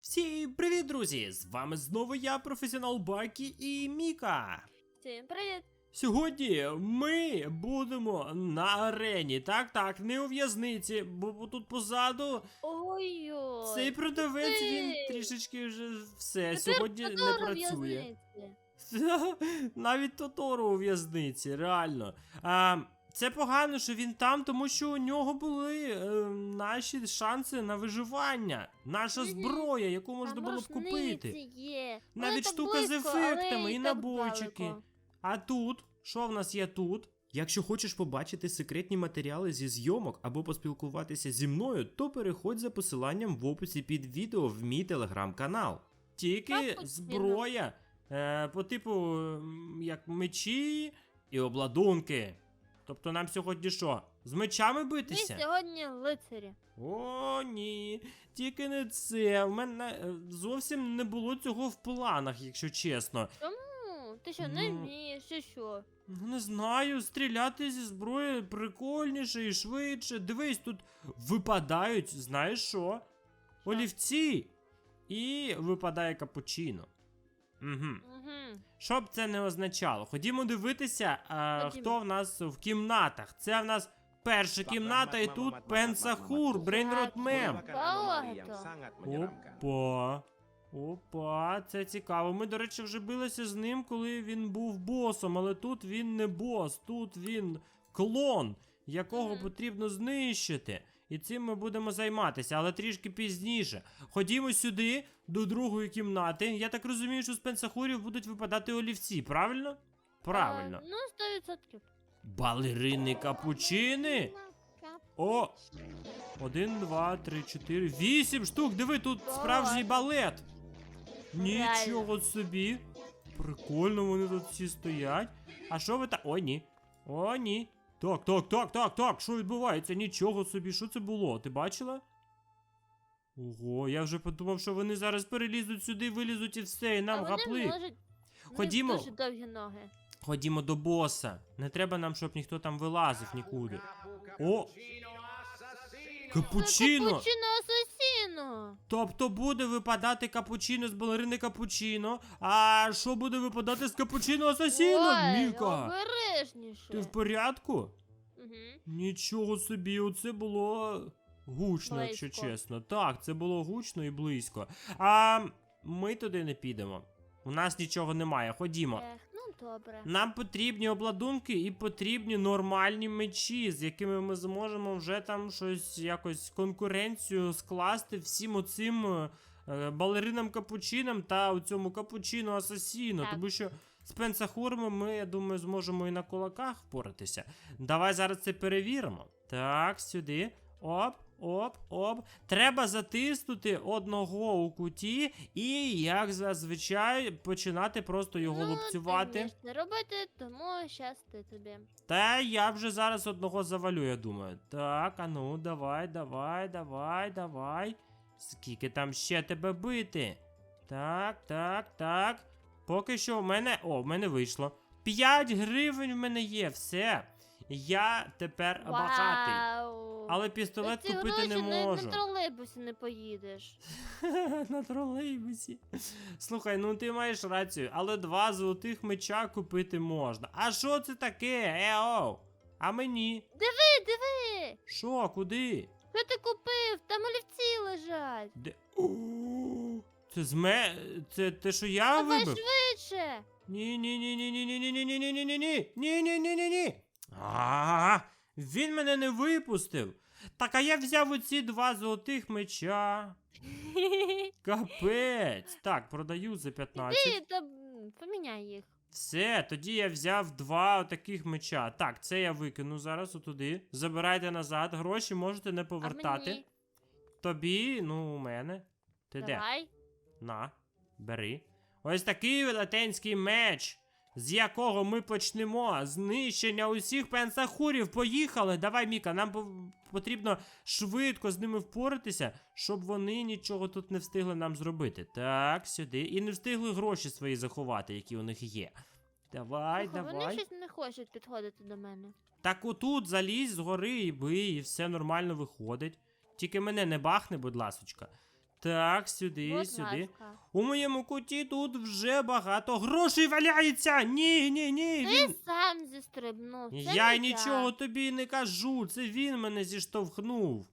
Всім привіт, друзі! З вами знову я, професіонал Бакі і Міка. Всім привіт! Сьогодні ми будемо на арені. Так, так, не у в'язниці, бо тут позаду Ой-ой! цей продавець він трішечки вже все. Сьогодні не працює. Навіть Тоторо у в'язниці, реально. А, це погано, що він там, тому що у нього були е, наші шанси на виживання. Наша зброя, яку можна було б купити. Є. Навіть штука з ефектами і набойчики. далеко. А тут, що в нас є тут? Якщо хочеш побачити секретні матеріали зі зйомок або поспілкуватися зі мною, то переходь за посиланням в описі під відео в мій телеграм-канал. Тільки зброя е, по типу як мечі і обладунки. Тобто нам сьогодні що? З мечами Ми битися? сьогодні лицарі. О, ні, тільки не це. У мене е, зовсім не було цього в планах, якщо чесно. Чому? Ти що, не Ну. вмієш, чи що? Ну, не знаю, стріляти зі зброї прикольніше і швидше. Дивись, тут випадають, знаєш що? Що? Олівці. І випадає капучино. Угу. Що б це не означало? Ходімо дивитися, а, Ходімо. хто в нас в кімнатах. Це в нас перша кімната, і тут Пенсахур, Брейнрот Мем. Опа. Опа, це цікаво. Ми, до речі, вже билися з ним, коли він був босом, але тут він не бос, тут він клон, якого потрібно знищити. І цим ми будемо займатися, але трішки пізніше. Ходімо сюди, до другої кімнати. Я так розумію, що з пенсахурів будуть випадати олівці, правильно? Правильно. Ну, 100%. Балерини капучини. О! Один, два, три, чотири, вісім штук. Диви, тут справжній балет. Нічого собі. Прикольно, вони тут всі стоять. А що ви та. О, ні. О, ні. Так, так, так, так, так. Що відбувається? Нічого собі. Що це було? Ти бачила? Ого, я вже подумав, що вони зараз перелізуть сюди, вилізуть і все, і нам а вони гапли. можуть... Ходімо. дуже довгі ноги. Ходімо до боса. Не треба нам, щоб ніхто там вилазив нікуди. О! Капучино! Капучино асасіно! Тобто буде випадати капучино з балерини капучино. А що буде випадати з капучино асасіно? Ой, Міка! обережніше. Ти в порядку? Угу. Нічого собі, оце було гучно, якщо Близько. чесно. Так, це було гучно і близько. А ми туди не підемо. У нас нічого немає. Ходімо. Ех, добре. Нам потрібні обладунки і потрібні нормальні мечі, з якими ми зможемо вже там щось якось конкуренцію скласти всім оцим е, балеринам капучинам та у цьому капучино асасіно. Так. Тому що з пенсахурами ми, я думаю, зможемо і на кулаках впоратися. Давай зараз це перевіримо. Так, сюди. Оп, оп, оп. Треба затиснути одного у куті і, як зазвичай, починати просто його ну, лупцювати. Ти це робити, тому щасти тобі. Та я вже зараз одного завалю, я думаю. Так, а ну, давай, давай, давай, давай. Скільки там ще тебе бити? Так, так, так. Поки що в мене. О, в мене вийшло. 5 гривень в мене є, все. Я тепер багатий. Але пістолет ці купити гроші не на- можу. На тролейбусі не поїдеш. На тролейбусі. Слухай, ну ти маєш рацію, але два золотих меча купити можна. А що це таке? Ео? А мені? Диви, диви! Що, куди? Що ти купив? Там олівці лежать. Де? О, Це з ме. Це те, що я Давай вибив? швидше. Ні, ні, ні, ні, ні, ні, ні, ні, ні, ні, ні, ні, ні, ні, ні, ні, ні, ні. А, він мене не випустив. Так, а я взяв оці два золотих меча. Капець. Так, продаю за 15. Ти та поміняй їх. Все, тоді я взяв два таких меча. Так, це я викину зараз отуди. Забирайте назад, гроші можете не повертати. мені? Тобі, ну, у мене. Ти де? Давай. На, бери. Ось такий велетенський меч, з якого ми почнемо знищення усіх пенсахурів. Поїхали. Давай, Міка, нам потрібно швидко з ними впоратися, щоб вони нічого тут не встигли нам зробити. Так, сюди. І не встигли гроші свої заховати, які у них є. Давай, Слухай, давай. Вони щось не хочуть підходити до мене. Так отут залізь згори і бий, і все нормально виходить. Тільки мене не бахне, будь ласочка. Так, сюди, Будь сюди. ласка. У моєму куті тут вже багато грошей валяється. Ні, ні, ні. Ти Він... сам зістрибнув. Це Я не й нічого тобі не кажу. Це він мене зіштовхнув.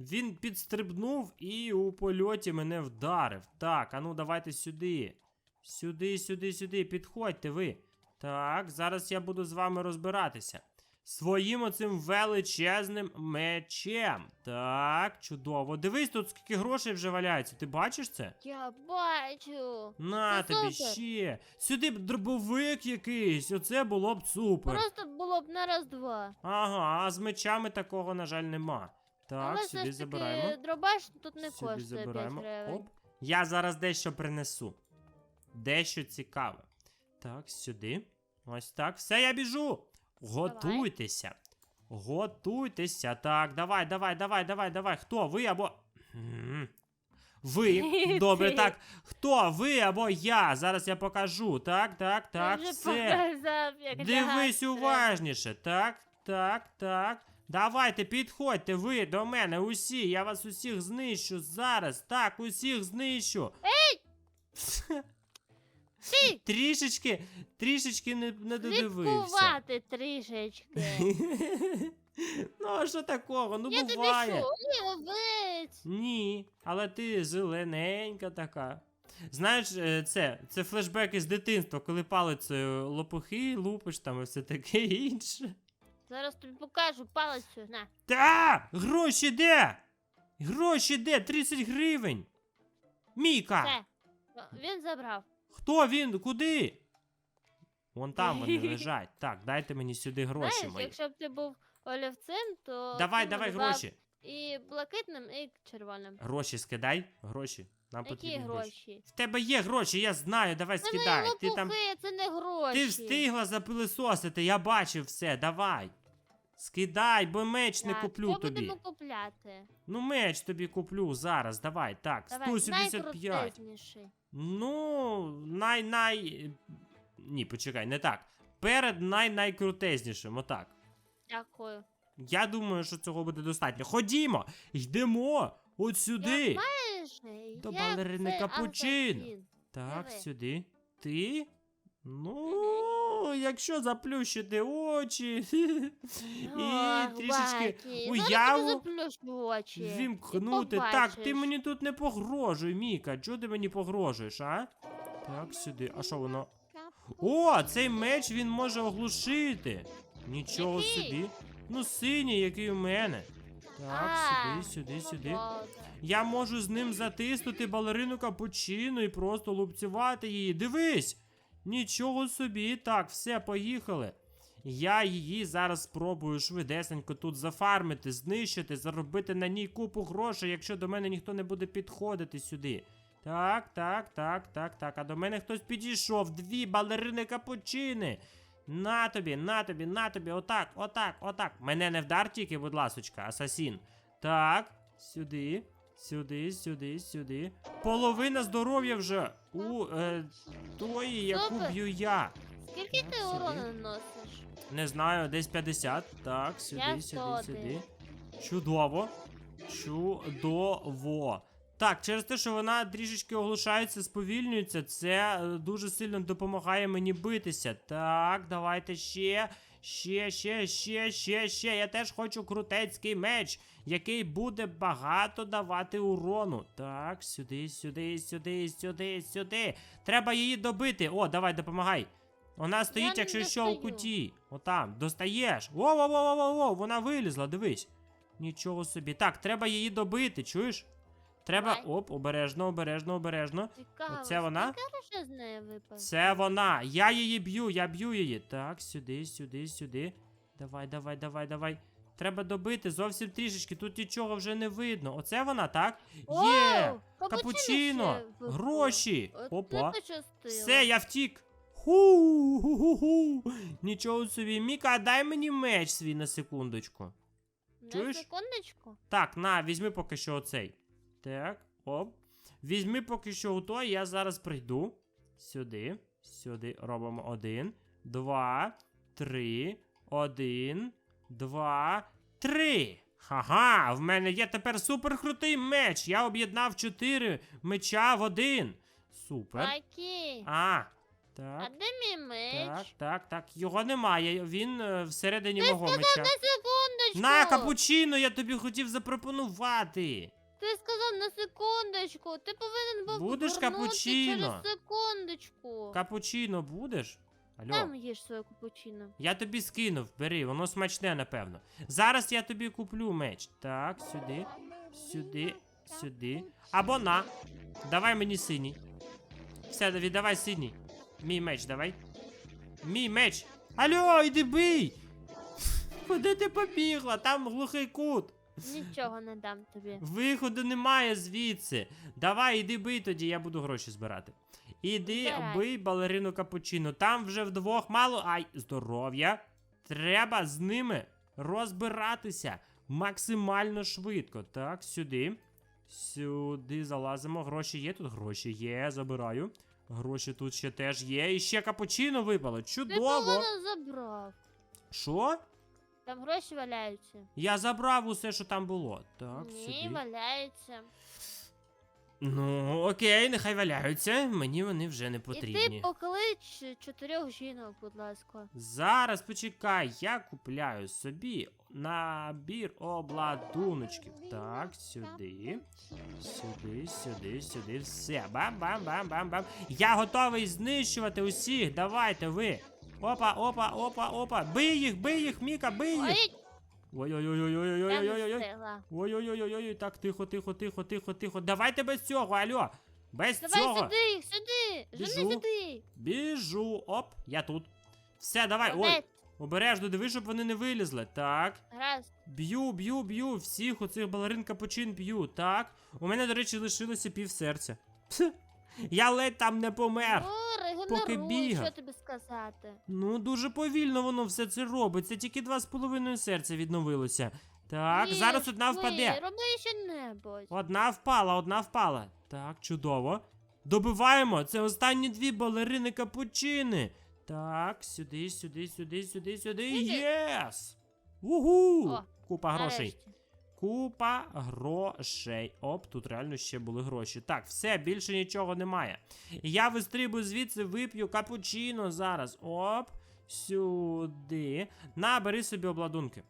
Він підстрибнув і у польоті мене вдарив. Так, а ну давайте сюди. Сюди, сюди, сюди. Підходьте ви. Так, зараз я буду з вами розбиратися. Своїм оцим величезним мечем. Так, чудово. Дивись, тут скільки грошей вже валяється. Ти бачиш це? Я бачу. На Це тобі супер. ще. Сюди б дробовик якийсь. Оце було б супер. Просто було б на раз-два. Ага, а з мечами такого, на жаль, нема. Так, Але все сюди ж таки забираємо. дробаш тут не сюди коштує 5 забираємо. гривень. Оп. Я зараз дещо принесу. Дещо цікаве. Так, сюди. Ось так. Все, я біжу. Готуйтеся. Готуйтеся. Так, давай, давай, давай, давай, давай. Хто? Ви або. Ви. Добре, так. Хто? Ви або я? Зараз я покажу. Так, так, так, вже все. показав, як Дивись уважніше. Так, так, так. Давайте, підходьте ви до мене усі. Я вас усіх знищу зараз. Так, усіх знищу. Ей! Ти! Трішечки, трішечки не, не додивився. Слідкувати трішечки. ну, а що такого? Ну Я тобі буває. що, олівець? Ні, але ти зелененька така. Знаєш, е, це, це флешбеки з дитинства, коли палицею лопухи лупиш там і все таке інше. Зараз тобі покажу палицю, на. Та! Гроші де? Гроші де? 30 гривень. Міка! Все. Він забрав. Хто він? Куди? Вон там вони лежать. Так, дайте мені сюди гроші Знаєш, мої. якщо б ти був олівцем, то. Давай, ти давай гроші. І блакитним, і червоним. Гроші скидай. Гроші. Нам Які потрібні гроші. гроші? В тебе є гроші, я знаю, давай Це не скидай. Ти лопухи, там. це не гроші. Ти встигла запилисосити, я бачив все, давай. Скидай, бо меч не Так, куплю що тобі. будемо купляти? Ну, меч тобі куплю зараз, давай. Так, Давай, 175. найкрутезніший. Ну, най-най. Ні, почекай, не так. Перед най-найкрутезнішим, отак. Дякую. Я думаю, що цього буде достатньо. Ходімо! Йдемо! От сюди! Майже, До як балерини це асасін. Так, Диви. сюди. Ти? Ну, якщо заплющити очі і трішечки уяву очі. і вімкнути. Так, ти мені тут не погрожуй, Міка. Чого ти мені погрожуєш, а? Так, сюди. А що воно? О, цей меч він може оглушити. Нічого собі. Ну, синій, який у мене. Так, сюди, сюди, ну, сюди. Я можу з ним затиснути балерину капучино і просто лупцювати її. Дивись! Нічого собі. Так, все, поїхали. Я її зараз спробую швидесенько тут зафармити, знищити, заробити на ній купу грошей, якщо до мене ніхто не буде підходити сюди. Так, так, так, так, так. А до мене хтось підійшов. Дві балерини капучини. На тобі, на тобі, на тобі, отак, отак, отак. Мене не вдар тільки, будь ласочка, асасін. Так, сюди, сюди, сюди, сюди. Половина здоров'я вже у е, тої, яку б'ю я. Скільки ти Сюди. урону наносиш? Не знаю, десь 50. Так, сюди, Я сюди, 101. сюди. Чудово. Чудово. Так, через те, що вона трішечки оглушається, сповільнюється, це е, дуже сильно допомагає мені битися. Так, давайте ще. Ще, ще, ще, ще, ще. Я теж хочу крутецький меч, який буде багато давати урону. Так, сюди, сюди, сюди, сюди, сюди. Треба її добити. О, давай, допомагай. Вона стоїть, якщо що, у куті. Отам, достаєш. Во-во-во-во-во, вона вилізла, дивись. Нічого собі. Так, треба її добити, чуєш? Треба. Оп, обережно, обережно, обережно. Цікаво. Оце вона? Скільки з неї випав? Це вона. Я її б'ю, я б'ю її. Так, сюди, сюди, сюди. Давай, давай, давай, давай. Треба добити зовсім трішечки. Тут нічого вже не видно. Оце вона, так? Є! О, Капучино! Гроші! От Опа! Все, я втік. Ху-ху-ху. Нічого собі. Міка, дай мені меч свій на секундочку. На чуєш? секундочку. Так, на, візьми поки що оцей. Так, оп. Візьми поки що у той, я зараз прийду. Сюди. Сюди робимо один, два, три, один, два, три. Ха-ха, в мене є тепер суперкрутий меч. Я об'єднав чотири меча в один. Супер. Окей. А, А так. де мій меч? Так, так, так. Його немає. Він е, всередині Ти мого сказав меча. на секундочку. На, капучино, я тобі хотів запропонувати. Ти сказав на секундочку. Ти повинен був Будеш капучино? через секундочку. Капучино будеш? Алло. Там їж своє капучино. Я тобі скинув, бери, воно смачне, напевно. Зараз я тобі куплю меч. Так, сюди, сюди, сюди. Або на. Давай мені синій. Все, віддавай синій. Мій меч, давай. Мій меч. Алло, іди бий! Куди ти побігла? Там глухий кут. Нічого не дам тобі. Виходу немає звідси. Давай, іди бий тоді, я буду гроші збирати. Іди Збирай. бий балерину капучино. Там вже вдвох мало. Ай, здоров'я. Треба з ними розбиратися максимально швидко. Так, сюди. Сюди залазимо. Гроші є тут? Гроші є, забираю. Гроші тут ще теж є. І ще капучино випало. Ти Чудово. половину забрав. Що? Там гроші валяються. Я забрав усе, що там було. Так, Ні, сюди. валяються. Ну, окей, нехай валяються. Мені вони вже не І ти потрібні. поклич чотирьох жінок, будь ласка. Зараз почекай, я купляю собі набір обладуночків. Так, сюди. Сюди, сюди, сюди. Все. Бам-бам-бам-бам-бам. Я готовий знищувати усіх. Давайте ви. Опа, опа, опа, опа. Бий їх, бий їх, Міка, бий їх. Ой, я не Ой-ой-ой-ой-ой-ой-ой-ой. встигла. Ой-ой-ой-ой, так, тихо, тихо, тихо, тихо, тихо. Давайте без цього, алло. Без Давай цього. сюди сюди! Біжу. Жени сюди! Біжу. Оп, я тут. Все, давай. Ой, Молодець. обережно, диви, щоб вони не вилізли. Так. Гаразд. Б'ю, б'ю, б'ю. Всіх оцих балерин капучин б'ю. Так. У мене, до речі, лишилося пів серця. Пс, Я ледь там не помер. Ой, поки гоноруй, бігав. що тобі сказати? Ну, дуже повільно воно все це робить. Це тільки два з половиною серця відновилося. Так, Ні, зараз одна ви, впаде. Роби що-небудь. Одна впала, одна впала. Так, чудово. Добиваємо. Це останні дві балерини капучини. Так, сюди, сюди, сюди, сюди, сюди. Іди. Єс! Угу! О, Купа грошей. Нарешті. Купа грошей. Оп, тут реально ще були гроші. Так, все, більше нічого немає. Я вистрибую звідси, вип'ю капучино зараз. Оп, сюди. На, бери собі обладунки.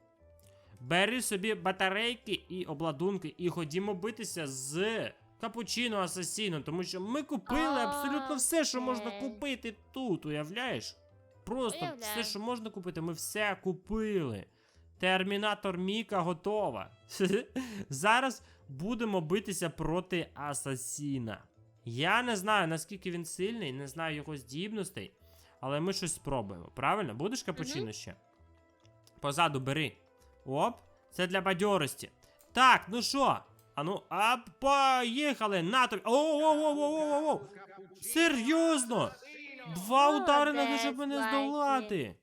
Бери собі батарейки і обладунки, і ходімо битися з капучино асасіно, тому що ми купили абсолютно все, що можна купити тут, уявляєш? Просто все, що можна купити, ми все купили. Термінатор Міка готова. Зараз будемо битися проти Асасіна. Я не знаю, наскільки він сильний, не знаю його здібностей, але ми щось спробуємо. Правильно? Будеш капучино ще? Позаду бери. Оп, це для бадьорості. Так, ну що? Ану, а поїхали! На тобі. Оу-оу-оу-оу-оу! Серйозно? Два удари на те, щоб мене здолати.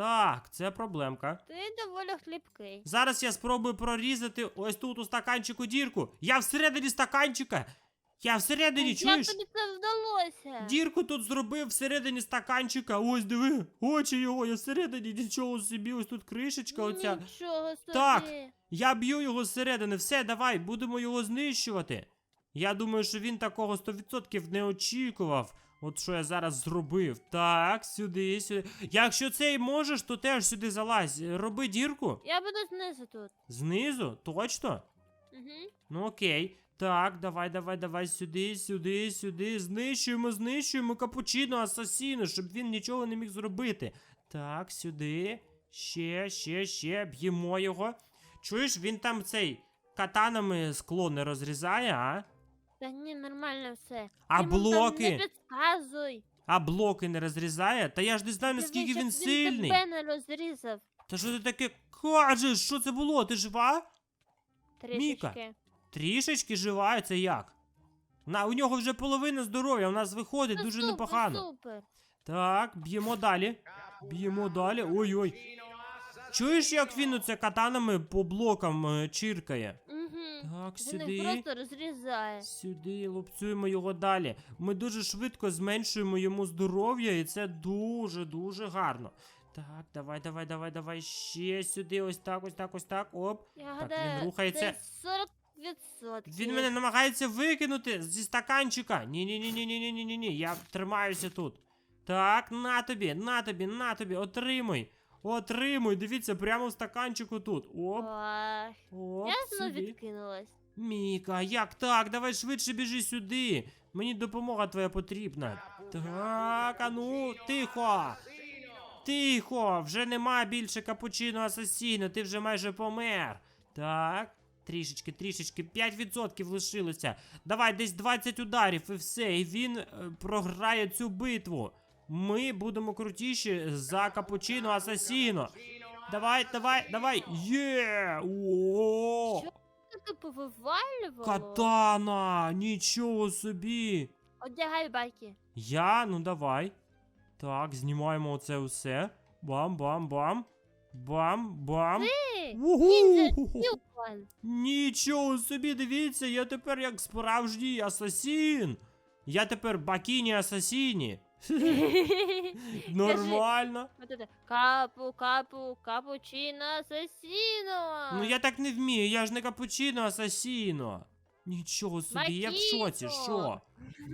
Так, це проблемка. Ти доволі хлібкий. Зараз я спробую прорізати ось тут у стаканчику дірку. Я всередині стаканчика. Я всередині, Як тобі це вдалося? Дірку тут зробив всередині стаканчика. Ось диви, очі його, я всередині нічого собі. Ось тут кришечка оця. Нічого собі. Так. Я б'ю його зсередини. Все, давай, будемо його знищувати. Я думаю, що він такого 100% не очікував. От що я зараз зробив. Так, сюди, сюди. Якщо цей можеш, то теж сюди залазь. Роби дірку. Я буду знизу тут. Знизу? Точно? Угу. Ну окей. Так, давай, давай, давай сюди, сюди, сюди. Знищуємо, знищуємо капучино асасіну, щоб він нічого не міг зробити. Так, сюди. Ще, ще, ще. Б'ємо його. Чуєш, він там цей катанами скло не розрізає, а? Та ні, нормально все. А Ти йому там блоки? Не підказуй. А блоки не розрізає? Та я ж не знаю, наскільки він сильний. Він тебе не розрізав. Та що ти таке кажеш? Що це було? Ти жива? Трішечки. Трішечки жива, це як? На, у нього вже половина здоров'я, у нас виходить Ну, дуже супер, непогано. Супер. Так, б'ємо далі. Б'ємо далі. Ой-ой. Чуєш, як він оце катанами по блокам е, чиркає? Так, Він сюди. їх просто розрізає. Сюди лупцюємо його далі. Ми дуже швидко зменшуємо йому здоров'я, і це дуже-дуже гарно. Так, давай, давай, давай, давай. Ще сюди. Ось так, ось так, ось так. Оп. Я він гадаю, рухається. це 40%. Він мене намагається викинути зі стаканчика. Ні, ні, ні, ні, ні, ні, ні, ні, ні. Я тримаюся тут. Так, на тобі, на тобі, на тобі, отримуй. Отримуй, дивіться, прямо в стаканчику тут. Оп, оп, я знову собі. відкинулась. Міка, як так? Давай швидше біжи сюди. Мені допомога твоя потрібна. Так, а ну, тихо. Тихо, вже нема більше капучино асасіно, ти вже майже помер. Так, трішечки, трішечки, 5% лишилося. Давай десь 20 ударів і все, і він е, програє цю битву. Ми будемо крутіші за капучино асасіно. Давай, давай, давай. Є! О! Що? Таке повивалювало? Катана! Нічого собі! Одягай байки. Я? Ну давай. Так, знімаємо оце усе. Бам-бам-бам. Бам-бам. Нічого собі, дивіться, я тепер як справжній асасін. Я тепер бакіні асасіні. Нормально. Вот это капу, капу, капучино, асасіно. Ну я так не вмію, я ж не капучино асасіно. Нічого собі, я в шоці, що?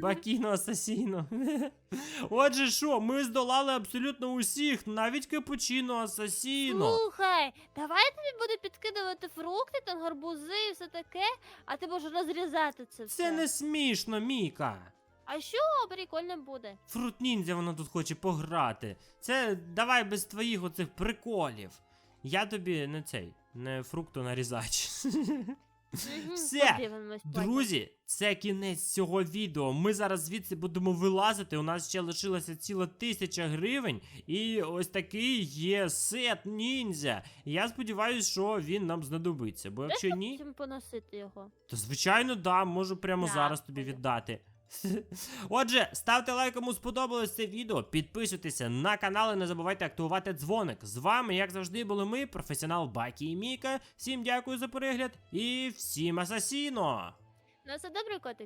Бакіно асасіно. Отже, що, ми здолали абсолютно усіх, навіть капучино асасіно. Слухай, давай я тобі буду підкидувати фрукти, там гарбузи і все таке, а ти можеш розрізати це все. Це не смішно, Міка. А що прикольно буде? Фрут ніндзя вона тут хоче пограти. Це давай без твоїх оцих приколів. Я тобі не цей, не фруктонарізач. Мгм, Все. Друзі, це кінець цього відео. Ми зараз звідси будемо вилазити. У нас ще лишилося ціла тисяча гривень. І ось такий є сет ніндзя. Я сподіваюся, що він нам знадобиться. Бо якщо ні, поносити його. то звичайно да, можу прямо зараз тобі віддати. Отже, ставте лайк, кому сподобалось це відео, підписуйтеся на канал і не забувайте активувати дзвоник. З вами, як завжди, були ми, професіонал Бакі і Міка. Всім дякую за перегляд і всім асасіно! Ну все добре, котик.